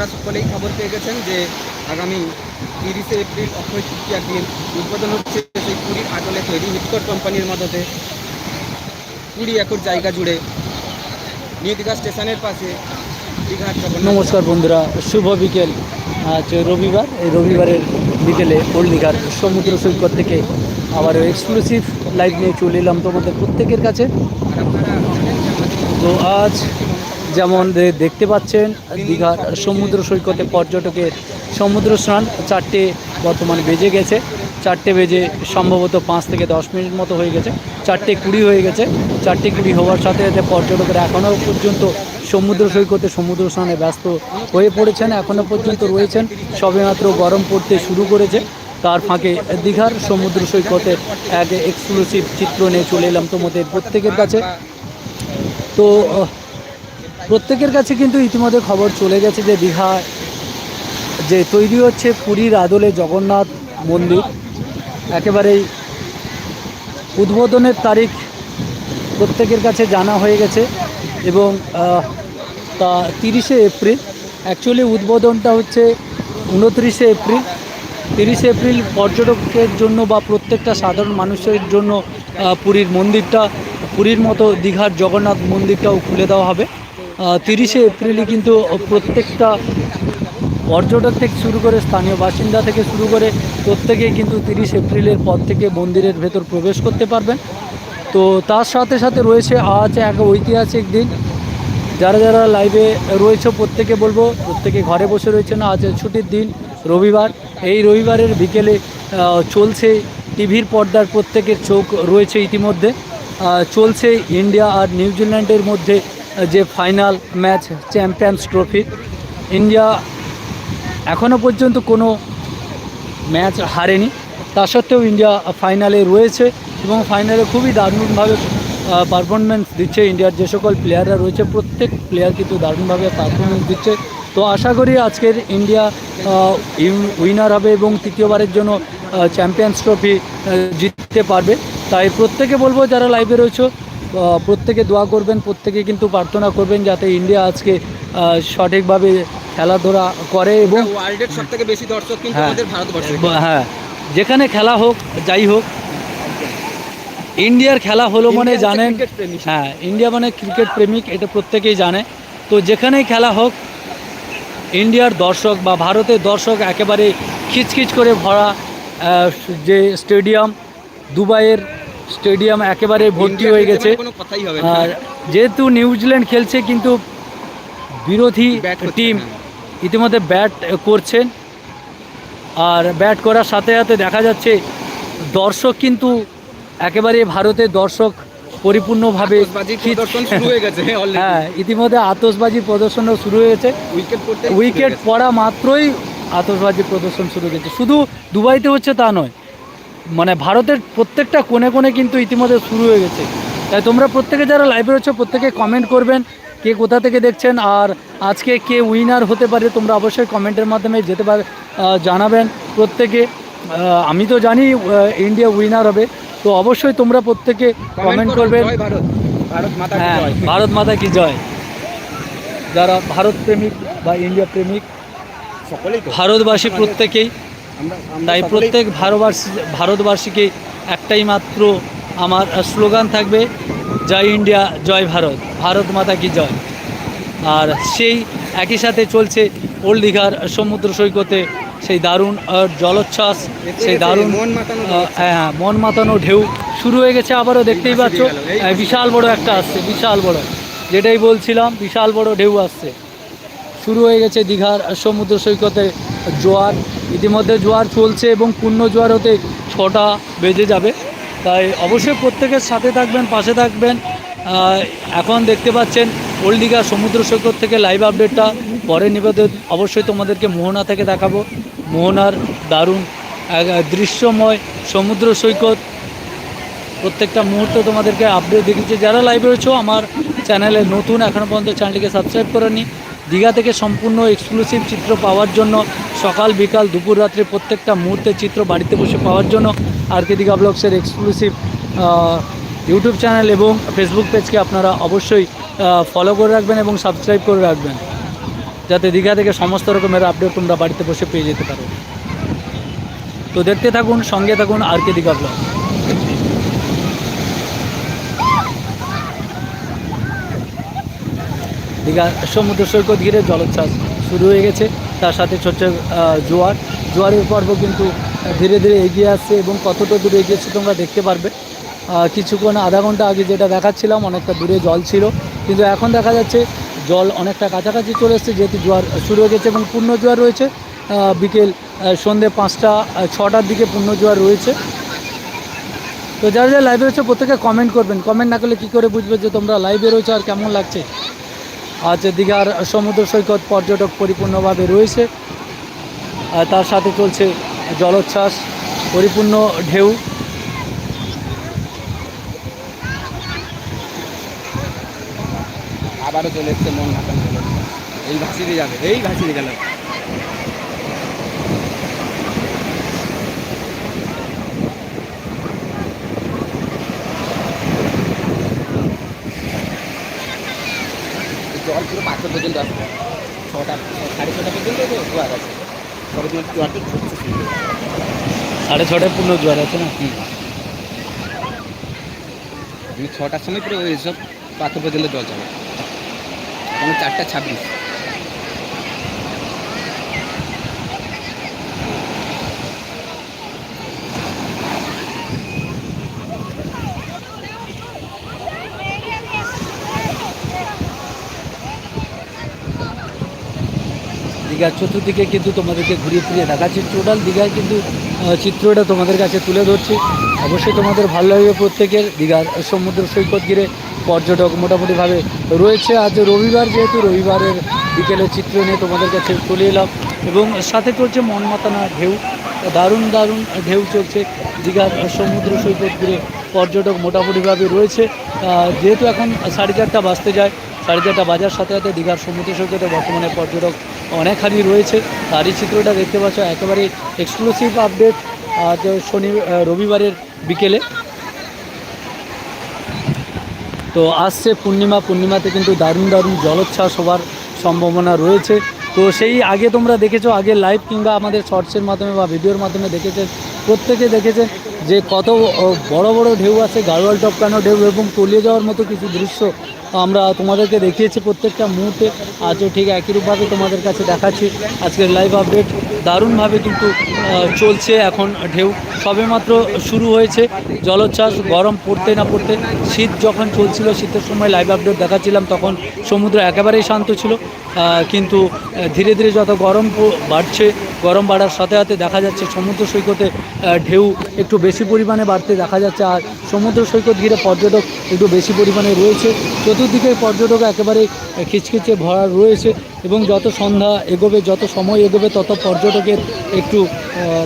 আপনারা সকলেই খবর পেয়ে গেছেন যে আগামী তিরিশে এপ্রিল অক্ষয় তৃতীয়ার দিন উদ্বোধন হচ্ছে সেই পুরীর আটলে তৈরি হিটকট কোম্পানির মদতে। কুড়ি একর জায়গা জুড়ে নিউ দীঘা স্টেশনের পাশে নমস্কার বন্ধুরা শুভ বিকেল। আজ রবিবার এই রবিবারের বিকেলে ওল্ড দীঘার সমুদ্র সৈকত থেকে আবার এক্সক্লুসিভ লাইভ নিয়ে চলে এলাম তোমাদের প্রত্যেকের কাছে। তো আজ যেমন দেখতে পাচ্ছেন দীঘার সমুদ্র সৈকতে পর্যটকের সমুদ্র স্নান। চারটে বর্তমানে বেজে গেছে। চারটে বেজে সম্ভবত পাঁচ থেকে দশ মিনিট মতো হয়ে গেছে। চারটে কুড়ি হয়ে গেছে। চারটে কুড়ি হওয়ার সাথে সাথে পর্যটকরা এখনও পর্যন্ত সমুদ্র সৈকতে সমুদ্র স্নানে ব্যস্ত হয়ে পড়েছেন। এখনও পর্যন্ত রয়েছেন। সবেমাত্র গরম পড়তে শুরু করেছে। তার ফাঁকে দীঘার সমুদ্র সৈকতের এক এক্সক্লুসিভ চিত্র নিয়ে চলে এলাম তোমাদের প্রত্যেকের কাছে। তো প্রত্যেকের কাছে কিন্তু ইতিমধ্যে খবর চলে গেছে যে দীঘা, যে তৈরি হচ্ছে পুরীর আদলে জগন্নাথ মন্দির। একেবারেই উদ্বোধনের তারিখ প্রত্যেকের কাছে জানা হয়ে গেছে এবং তা তিরিশে এপ্রিল অ্যাকচুয়ালি উদ্বোধনটা হচ্ছে উনত্রিশে এপ্রিল। তিরিশে এপ্রিল পর্যটকের জন্য বা প্রত্যেকটা সাধারণ মানুষের জন্য পুরীর মন্দিরটা, পুরীর মতো দীঘার জগন্নাথ মন্দিরটাও খুলে দেওয়া হবে। তিরিশে এপ্রিলই কিন্তু প্রত্যেকটা পর্যটক থেকে শুরু করে স্থানীয় বাসিন্দা থেকে শুরু করে প্রত্যেকেই কিন্তু তিরিশ এপ্রিলের পর থেকে মন্দিরের ভেতর প্রবেশ করতে পারবেন। তো তার সাথে সাথে রয়েছে আজ এক ঐতিহাসিক দিন। যারা যারা লাইভে রয়েছে, প্রত্যেকে বলব, প্রত্যেকে ঘরে বসে রয়েছে না, আজ ছুটির দিন, রবিবার। এই রবিবারের বিকেলে চলছে টিভির পর্দার প্রত্যেকের চোখ রয়েছে ইতিমধ্যে। চলছে ইন্ডিয়া আর নিউজিল্যান্ডের মধ্যে যে final match champions trophy, India এখনও পর্যন্ত কোনো ম্যাচ হারেনি। তা সত্ত্বেও ইন্ডিয়া ফাইনালে রয়েছে এবং ফাইনালে খুবই দারুণভাবে পারফরমেন্স দিচ্ছে ইন্ডিয়ার যে সকল প্লেয়াররা রয়েছে। প্রত্যেক প্লেয়ার কিন্তু দারুণভাবে পারফরমেন্স দিচ্ছে। তো আশা করি আজকের ইন্ডিয়া উইনার হবে এবং তৃতীয়বারের জন্য চ্যাম্পিয়ন্স ট্রফি জিততে পারবে। তাই প্রত্যেকে বলব, যারা লাইভে রয়েছে প্রত্যেকে দোয়া করবেন প্রত্যেকে কিন্তু প্রার্থনা করবেন যাতে ইন্ডিয়া আজকে সঠিকভাবে খেলাধুলা করে এবং ওয়ার্ল্ডের সব থেকে বেশি দর্শক কিন্তু হ্যাঁ। আমাদের ভারতবর্ষে হ্যাঁ। যেখানে খেলা হোক যাই হোক ইন্ডিয়ার খেলা হলো মানে জানেন হ্যাঁ ইন্ডিয়া মানে ক্রিকেট প্রেমিক এটা প্রত্যেকেই জানে। তো যেখানেই খেলা হোক ইন্ডিয়ার দর্শক বা ভারতের দর্শক একেবারে খিচখিচ করে ভরা যে স্টেডিয়াম দুবাইয়ের স্টেডিয়াম একেবারে ভর্তি হয়ে গেছে। আর যেহেতু নিউজিল্যান্ড খেলছে কিন্তু বিরোধী টিম হ্যাঁ। ইতিমধ্যে ব্যাট করছেন আর ব্যাট করার সাথে সাথে দেখা যাচ্ছে দর্শক কিন্তু একেবারে ভারতের দর্শক পরিপূর্ণভাবে হয়ে গেছে হ্যাঁ ইতিমধ্যে আতসবাজি প্রদর্শনও শুরু হয়েছে উইকেট পড়া মাত্রই আতসবাজি প্রদর্শন শুরু হয়েছে শুধু দুবাইতে হচ্ছে তা নয় মানে ভারতের প্রত্যেকটা কোণে কোণে কিন্তু ইতিমধ্যে শুরু হয়ে গেছে। তাই তোমরা প্রত্যেকে যারা লাইভে রয়েছে প্রত্যেকে কমেন্ট করবেন কে কোথা থেকে দেখছেন আর আজকে কে উইনার হতে পারে তোমরা অবশ্যই কমেন্টের মাধ্যমে যেতে পার জানাবেন প্রত্যেকে। আমি তো জানি ইন্ডিয়া উইনার হবে তো অবশ্যই তোমরা প্রত্যেকে কমেন্ট করবেন। হ্যাঁ। ভারত মাতা কি জয়। যারা ভারত প্রেমিক বা ইন্ডিয়া প্রেমিক সকলেই ভারতবাসী প্রত্যেকেই তাই প্রত্যেক ভারতবাসী ভারতবাসীকে একটাই মাত্র আমার স্লোগান থাকবে জয় ইন্ডিয়া জয় ভারত ভারত মাতা কি জয়? আর সেই একই সাথে চলছে ওল্ড দীঘার সমুদ্র সৈকতে সেই দারুণ জলোচ্ছ্বাস সেই দারুণ মন হ্যাঁ মন মাতানো ঢেউ শুরু হয়ে গেছে আবারও দেখতেই পাচ্ছ। হ্যাঁ, বিশাল বড় একটা আসছে বিশাল বড়। যেটাই বলছিলাম বিশাল বড় ঢেউ আসছে। শুরু হয়ে গেছে দীঘার সমুদ্র সৈকতে জোয়ার ইতিমধ্যে জোয়ার চলছে এবং পূর্ণ জোয়ার হতে ছটা বেজে যাবে। তাই অবশ্যই প্রত্যেকের সাথে থাকবেন, পাশে থাকবেন। এখন দেখতে পাচ্ছেন ওল্ড দীঘা সমুদ্র সৈকত থেকে লাইভ আপডেটটা পরে নিবেদন অবশ্যই তোমাদেরকে মোহনা থেকে দেখাবো। মোহনার দারুণ দৃশ্যময় সমুদ্র সৈকত। প্রত্যেকটা মুহূর্তে তোমাদেরকে আপডেট দেখিয়েছে। যারা লাইভে রয়েছো, আমার চ্যানেলে নতুন এখনও পর্যন্ত চ্যানেলটিকে সাবস্ক্রাইব করেনি দীঘা থেকে সম্পূর্ণ এক্সক্লুসিভ চিত্র পাওয়ার জন্য সকাল, বিকাল, দুপুর, রাত্রে প্রত্যেকটা মুহূর্তের চিত্র বাড়িতে বসে পাওয়ার জন্য আর কে দীঘা ব্লগসের এক্সক্লুসিভ ইউটিউব চ্যানেল এবং ফেসবুক পেজকে আপনারা অবশ্যই ফলো করে রাখবেন এবং সাবস্ক্রাইব করে রাখবেন। যাতে দীঘা থেকে সমস্ত রকমের আপডেট তোমরা বাড়িতে বসে পেয়ে যেতে পারো। তো দেখতে থাকুন, সঙ্গে থাকুন R K Digha blog. Digha সমুদ্র সৈকত ঘিরে জলোচ্ছ্বাস শুরু হয়ে গেছে। তার সাথে চলছে জোয়ার। জোয়ারের পর্ব কিন্তু ধীরে ধীরে এগিয়ে আসছে এবং কতটা দূরে এগিয়েছে তোমরা দেখতে পারবে। কিছুক্ষণ আধা ঘণ্টা আগে যেটা দেখাচ্ছিলাম, অনেকটা দূরে জল ছিল। কিন্তু এখন দেখা যাচ্ছে জল অনেকটা কাছাকাছি চলে এসছে, যেহেতু জোয়ার শুরু হয়ে গেছে এবং পূর্ণ জোয়ার রয়েছে। বিকেল সন্ধে পাঁচটা ছটার দিকে পূর্ণ জোয়ার রয়েছে। তো যারা যারা লাইভে রয়েছে, প্রত্যেকে কমেন্ট করবেন। কমেন্ট না করলে কী করে বুঝবে যে তোমরা লাইভে রয়েছে আর কেমন লাগছে? আজ দীঘার সমুদ্র সৈকত পর্যটক পরিপূর্ণভাবে রয়েছে। তার সাথে চলছে জলোচ্ছ্বাস, পরিপূর্ণ ঢেউ। আবারও চলে এসছে মন এই ভাসি যাবে, এই ভাসি গেলে গেল। পাথর পর্যন্ত আসবে ছটা সাড়ে ছটা পর্যন্ত তো জোয়ার আছে। জোয়ারটা শুরু হয়ে গেছে। সাড়ে ছটায় পূর্ণ জোয়ার আছে না? ছটার সময় পুরো এইসব পাথর পর্যন্ত জল যাবে এখন চারটা ছাব্বিশ। দীঘার চতুর্দিকে কিন্তু তোমাদেরকে ঘুরিয়ে ফিরিয়ে দেখাচ্ছি। টোটাল দীঘায় কিন্তু চিত্রটা তোমাদের কাছে তুলে ধরছি। অবশ্যই তোমাদের ভালো লাগবে প্রত্যেকের। দীঘার সমুদ্র সৈকত ঘিরে পর্যটক মোটামুটিভাবে রয়েছে। আজ রবিবার যেহেতু রবিবারের বিকেলে চিত্র নিয়ে তোমাদের কাছে চলে এলাম। এবং সাথে চলছে মন মাতানা ঢেউ। দারুণ দারুণ ঢেউ চলছে। দীঘার সমুদ্র সৈকত ঘিরে পর্যটক মোটামুটিভাবে রয়েছে। যেহেতু এখন সাড়ে চারটা বাজতে যায় চারটা বাজার সাথে সাথে দীঘার সমুদ্র সৈকতে বর্তমানে পর্যটক অনেকখানি রয়েছে। তারই চিত্রটা দেখতে পাচ্ছ, একেবারে এক্সক্লুসিভ আপডেট আজ শনি রবিবারের বিকেলে। তো আসছে পূর্ণিমা, পূর্ণিমাতে কিন্তু দারুণ দারুণ জলোচ্ছ্বাস হওয়ার সম্ভাবনা রয়েছে। তো সেই আগে তোমরা দেখেছ, আগে লাইভ কিংবা আমাদের শর্টসের মাধ্যমে বা ভিডিওর মাধ্যমে দেখেছেন, প্রত্যেকে দেখেছেন যে কত বড় বড় ঢেউ আছে গাড়োয়াল টপকানো ঢেউ এবং তলিয়ে যাওয়ার মতো কিছু দৃশ্য আমরা তোমাদেরকে দেখিয়েছি প্রত্যেকটা মুহূর্তে। আজও ঠিক একইরূপভাবে তোমাদের কাছে দেখাচ্ছি। আজকের লাইভ আপডেট দারুণভাবে কিন্তু চলছে এখন ঢেউ। সবেমাত্র শুরু হয়েছে। জলোচ্ছ্বাস গরম পড়তে না পড়তে, শীত যখন চলছিল, শীতের সময় লাইভ আপডেট দেখাচ্ছিলাম, তখন সমুদ্র একেবারেই শান্ত ছিল। কিন্তু ধীরে ধীরে যত গরম বাড়ছে, গরম বাড়ার সাথে সাথে দেখা যাচ্ছে সমুদ্র সৈকতে ঢেউ একটু বেশি পরিমাণে বাড়তে দেখা যাচ্ছে। আর সমুদ্র সৈকত ঘিরে পর্যটক একটু বেশি পরিমাণে রয়েছে। চতুর্দিকে পর্যটক একেবারে খিচখিচে ভরা রয়েছে এবং যত সন্ধ্যা এগোবে, যত সময় এগোবে, তত পর্যটকের একটু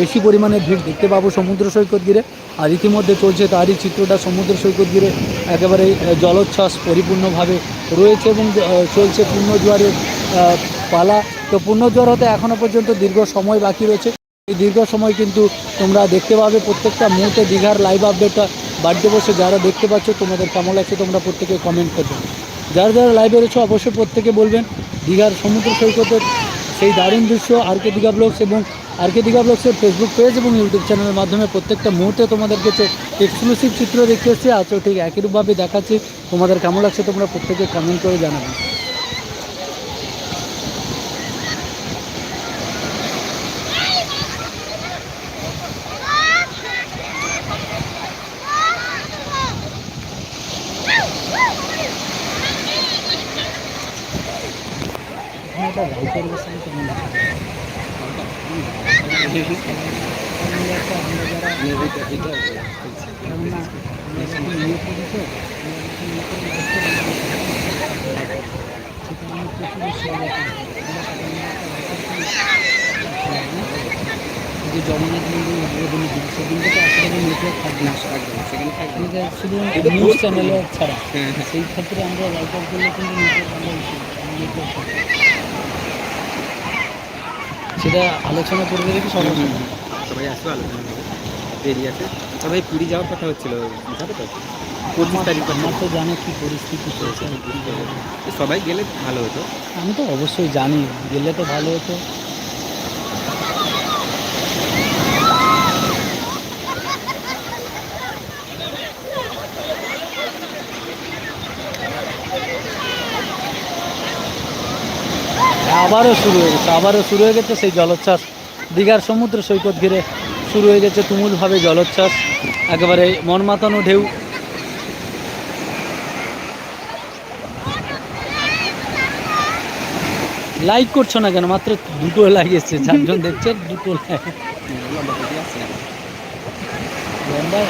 বেশি পরিমাণে ভিড় দেখতে পাবো সমুদ্র সৈকত ঘিরে। আর ইতিমধ্যে চলছে তারই চিত্রটা সমুদ্র সৈকত ঘিরে একেবারে জলোচ্ছ্বাস পরিপূর্ণভাবে রয়েছে এবং চলছে পূর্ণ জোয়ারের পালা। তো পূর্ণ জোয়ার হতে এখনও পর্যন্ত দীর্ঘ সময় বাকি রয়েছে। এই দীর্ঘ সময় কিন্তু তোমরা দেখতে পাবে প্রত্যেকটা মুহূর্তে দীঘার লাইভ আপডেটটা বাড়িতে বসে। যারা দেখতে পাচ্ছ তোমাদের কেমন লাগছে তোমরা প্রত্যেকে কমেন্ট করবে। যারা যারা লাইভে রয়েছে অবশ্যই প্রত্যেকে বলবেন, দীঘার সমুদ্র সৈকতের সেই দারুণ দৃশ্য আর কে দীঘা ব্লগস এবং আর কে দীঘা ব্লগসের ফেসবুক পেজ এবং ইউটিউব চ্যানেলের মাধ্যমে প্রত্যেকটা মুহূর্তে তোমাদের কাছে এক্সক্লুসিভ চিত্র দেখতে এসেছি, আজও ঠিক একইরূপভাবে দেখাচ্ছি। তোমাদের কেমন লাগছে তোমরা প্রত্যেকে কমেন্ট করে জানাবে। শুধু নিউজ চ্যানেলে ছাড়া সেই ক্ষেত্রে আমরা করলে কিন্তু আমরা সেটা আলোচনা করবে দেখি সবাই। সবাই আসবে আলোচনা দেরি আছে সবাই পুরী যাওয়ার কথা হচ্ছিল যাবে তো পঁচিশ তারিখ আমার তো জানো কি পরিস্থিতি চলছে সবাই গেলে ভালো হতো। আমি তো অবশ্যই জানি গেলে তো ভালো হতো। আবারও শুরু হয়ে গেছে আবারও শুরু হয়ে গেছে সেই জলোচ্ছ্বাস। দীঘার সমুদ্র সৈকত ঘিরে শুরু হয়ে গেছে তুমুলভাবে জলোচ্ছ্বাস একেবারে মন মাতানো ঢেউ। লাইক করছ না কেন? মাত্র দুটো লাইক এসছে চারজন দেখছে দুটো লাইক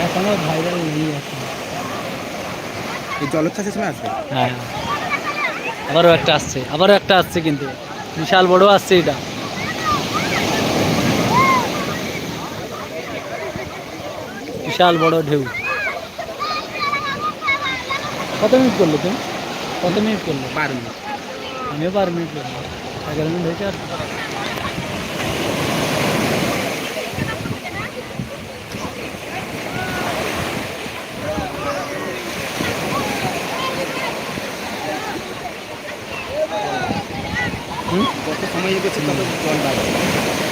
এখনও ভাইরাল নেই এই জলোচ্ছ্বাসের সময় আসবে? হ্যাঁ। আবারও একটা আসছে আবারও একটা আসছে কিন্তু। বিশাল বড় আসছে এটা। বিশাল বড় ঢেউ। কত মিনিট করল তুমি? কত মিনিট করল? বারো মিনিট। আমিও বারো মিনিট করলাম। এগারো মিনিট হয়েছে আর? যত সময় এগোচ্ছে তত জল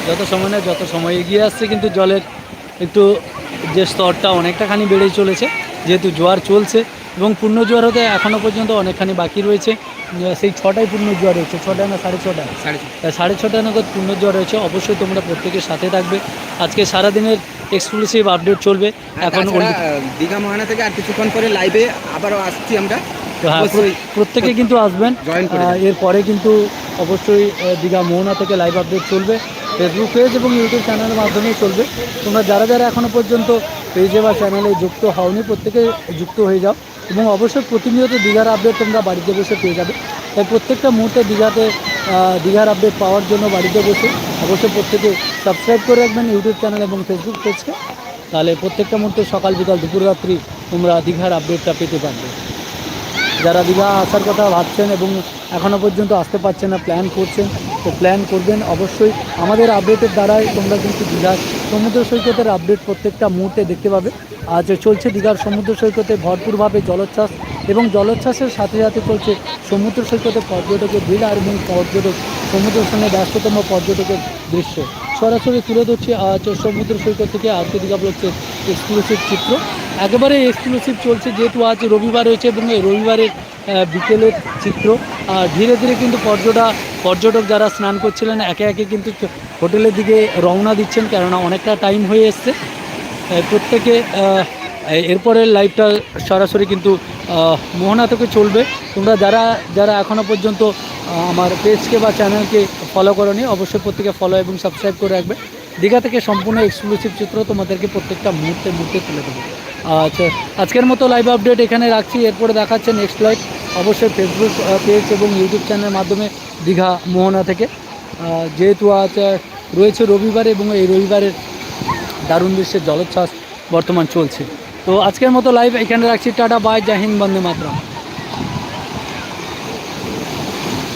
যত সময় না যত সময় এগিয়ে আসছে কিন্তু জলের একটু যে স্তরটা অনেকটাখানি বেড়ে চলেছে যেহেতু জোয়ার চলছে এবং পূর্ণ জোয়ার হতে এখনও পর্যন্ত অনেকখানি বাকি রয়েছে। সেই ছটায় পূর্ণ জোয়ার রয়েছে ছটা না সাড়ে ছটা সাড়ে ছটা। তাই সাড়ে ছটা নাগাদ পূর্ণ জোয়ার রয়েছে অবশ্যই তোমরা প্রত্যেকের সাথে থাকবে। আজকে সারাদিনের এক্সক্লুসিভ আপডেট চলবে। এখন দীঘা মহানা থেকে আর কিছুক্ষণ পরে লাইভে আবারও আসছি আমরা। হ্যাঁ প্রত্যেকে কিন্তু আসবেন। এরপরে কিন্তু অবশ্যই দীঘা মোহনা থেকে লাইভ আপডেট চলবে ফেসবুক পেজ এবং ইউটিউব চ্যানেলের মাধ্যমে চলবে। তোমরা যারা যারা এখনও পর্যন্ত পেজে বা চ্যানেলে যুক্ত হওনি প্রত্যেকে যুক্ত হয়ে যাও এবং অবশ্যই প্রতিনিয়ত দীঘার আপডেট তোমরা বাড়িতে বসে পেয়ে যাবে। তাই প্রত্যেকটা মুহূর্তে দীঘাতে দীঘার আপডেট পাওয়ার জন্য বাড়িতে বসে অবশ্যই প্রত্যেকে সাবস্ক্রাইব করে রাখবেন ইউটিউব চ্যানেল এবং ফেসবুক পেজকে তাহলে প্রত্যেকটা মুহূর্তে সকাল বিকাল দুপুর রাত্রি তোমরা দীঘার আপডেটটা পেতে পারবে। যারা দীঘা আসার কথা ভাবছেন এবং এখনও পর্যন্ত আসতে পারছেন না প্ল্যান করছেন, তো প্ল্যান করবেন অবশ্যই। আমাদের আপডেটের দ্বারাই তোমরা কিন্তু দীঘার সমুদ্র সৈকতের আপডেট প্রত্যেকটা মুহূর্তে দেখতে পাবে। আজ চলছে দীঘার সমুদ্র সৈকতে ভরপুরভাবে জলোচ্ছ্বাস এবং জলোচ্ছ্বাসের সাথে সাথে চলছে সমুদ্র সৈকতে পর্যটকের ভিড় আর এবং পর্যটক সমুদ্রের সঙ্গে ব্যস্ততম পর্যটকের দৃশ্য। সরাসরি তুলে ধরছি আজ সমুদ্র সৈকত থেকে আজকে দীঘা ব্লগসের এক্সক্লুসিভ চিত্র। একেবারে এক্সক্লুসিভ চলছে যেহেতু আজ রবিবার হয়েছে এবং এই রবিবারের বিকেলের চিত্র। আর ধীরে ধীরে কিন্তু পর্যটা, পর্যটক যারা স্নান করছিলেন, একে একে কিন্তু হোটেলের দিকে রওনা দিচ্ছেন, কেননা অনেকটা টাইম হয়ে এসছে। প্রত্যেকে এরপরের লাইভটা সরাসরি কিন্তু মোহনা থেকে চলবে। তোমরা যারা যারা এখনও পর্যন্ত আমার পেজকে বা চ্যানেলকে ফলো করনি, অবশ্যই প্রত্যেকে ফলো এবং সাবস্ক্রাইব করে রাখবে। দীঘা থেকে সম্পূর্ণ এক্সক্লুসিভ চিত্র তোমাদেরকে প্রত্যেকটা মুহূর্তে মুহূর্তে তুলে দেবো। আচ্ছা আজকের মতো লাইভ আপডেট এখানে রাখছি। এরপরে দেখাচ্ছে নেক্সট লাইভ অবশ্যই ফেসবুক পেজ এবং ইউটিউব চ্যানেলের মাধ্যমে দীঘা, মোহনা থেকে। যেহেতু আজ রয়েছে রবিবার এবং এই রবিবারের দারুণ দৃশ্যের জলোচ্ছ্বাস বর্তমান চলছে। তো আজকের মতো লাইভ এখানে রাখছি। টাটা বাই জাহিন বন্দে মাতরম।